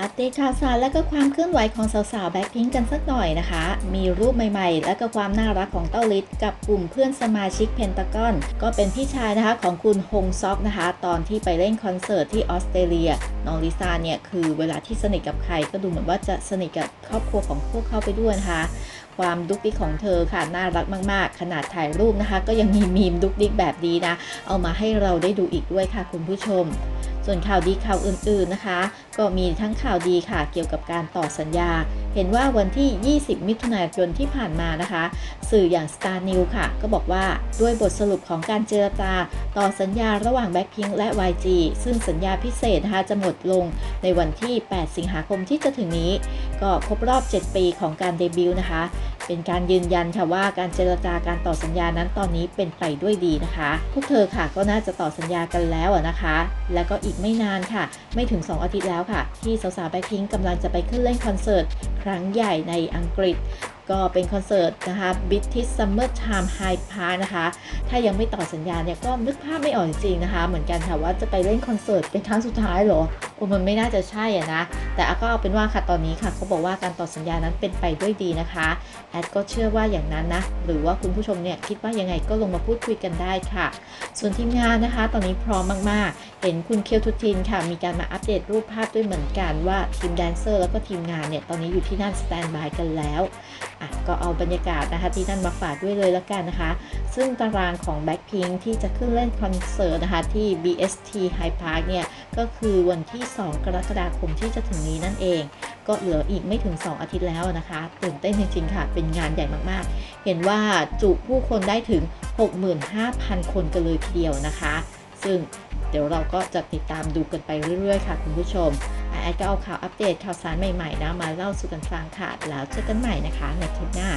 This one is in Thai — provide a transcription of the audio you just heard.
อัปเดตข่าวสารและก็ความเคลื่อนไหวของสาวๆแบ็คพิงกันสักหน่อยนะคะ มีรูปใหม่ๆ และก็ความน่ารักของเต้าลิศกับกลุ่มเพื่อนสมาชิกเพนตากอน ก็เป็นพี่ชายนะคะของคุณฮงซอกนะคะ ตอนที่ไปเล่นคอนเสิร์ตที่ออสเตรเลีย น้องลิซ่าเนี่ยคือเวลาที่สนิทกับใครก็ดูเหมือนว่าจะสนิทกับครอบครัวของพวกเขาไปด้วยนะคะความดุกดิกของเธอค่ะน่ารักมากๆ ขนาดถ่ายรูปนะคะ ก็ยังมีมีมดุกดิกแบบนี้นะ เอามาให้เราได้ดูอีกด้วยค่ะคุณผู้ชม ส่วนข่าวดีข่าวอื่นๆนะคะ ก็มีทั้งข่าวดีค่ะเกี่ยวกับการต่อสัญญา เห็นว่าวันที่ 20 มิถุนายนที่ผ่านมานะคะ สื่ออย่าง Star News ค่ะ ก็บอกว่าด้วยบทสรุปของการเจรจา ต่อสัญญาระหว่าง Blackpink และ YG ซึ่งสัญญาพิเศษนะคะจะหมดลงในวันที่ 8 สิงหาคมที่จะถึงนี้ ก็ครบรอบ 7 ปีของการเดบิวต์นะคะ เป็นการยืนยันค่ะว่าการเจรจาการต่อสัญญานั้นตอนนี้เป็นไปด้วยดีนะคะ พวกเธอค่ะก็น่าจะต่อสัญญากันแล้วนะคะ แล้วก็อีกไม่นานค่ะ ไม่ถึง 2 อาทิตย์แล้วค่ะ ที่สาวๆแบ็คพิงกำลังจะไปขึ้นเล่นคอนเสิร์ตครั้งใหญ่ในอังกฤษก็เป็นคอนเสิร์ตนะคะ British Summer Time High Park นะคะ ถ้ายังไม่ต่อสัญญาเนี่ยก็นึกภาพไม่ออกจริงๆนะคะ เหมือนกันค่ะว่าจะไปเล่นคอนเสิร์ตเป็นครั้งสุดท้ายหรอโอ้มันไม่น่าจะใช่อะนะ แต่ก็เอาเป็นว่าค่ะตอนนี้ค่ะเขาบอกว่าการต่อสัญญานั้นเป็นไปด้วยดีนะคะแอดก็เชื่อว่าอย่างนั้นนะ หรือว่าคุณผู้ชมเนี่ยคิดว่ายังไงก็ลงมาพูดคุยกันได้ค่ะ ส่วนทีมงานนะคะ ตอนนี้พร้อมมากๆ เห็นคุณเคียวทุทินค่ะ มีการมาอัปเดตรูปภาพด้วยเหมือนกันว่าทีมแดนเซอร์แล้วก็ทีมงานเนี่ยตอนนี้อยู่ที่นั่นสแตนบายกันแล้วอะก็เอาบรรยากาศนะคะที่นั่นมาฝากด้วยเลยแล้วกันนะคะ ซึ่งตารางของ Blackpink ที่จะขึ้นเล่นคอนเสิร์ตนะคะที่ BST High Park เนี่ยก็คือวันที่2 กรกฎาคมที่จะถึงนี้นั่นเอง ก็เหลืออีกไม่ถึง 2 อาทิตย์แล้วนะคะตื่นเต้นจริงๆค่ะ เป็นงานใหญ่มากๆ เห็นว่าจุผู้คนได้ถึง 65,000 คนกันเลยทีเดียวนะคะ ซึ่งเดี๋ยวเราก็จะติดตามดูกันไปเรื่อยๆ ค่ะคุณผู้ชมอะแอดก็เอาข่าวอัปเดตข่าวสารใหม่ๆนะมาเล่าสู่กันฟังค่ะ แล้วเจอกันใหม่นะคะในคลิปหน้า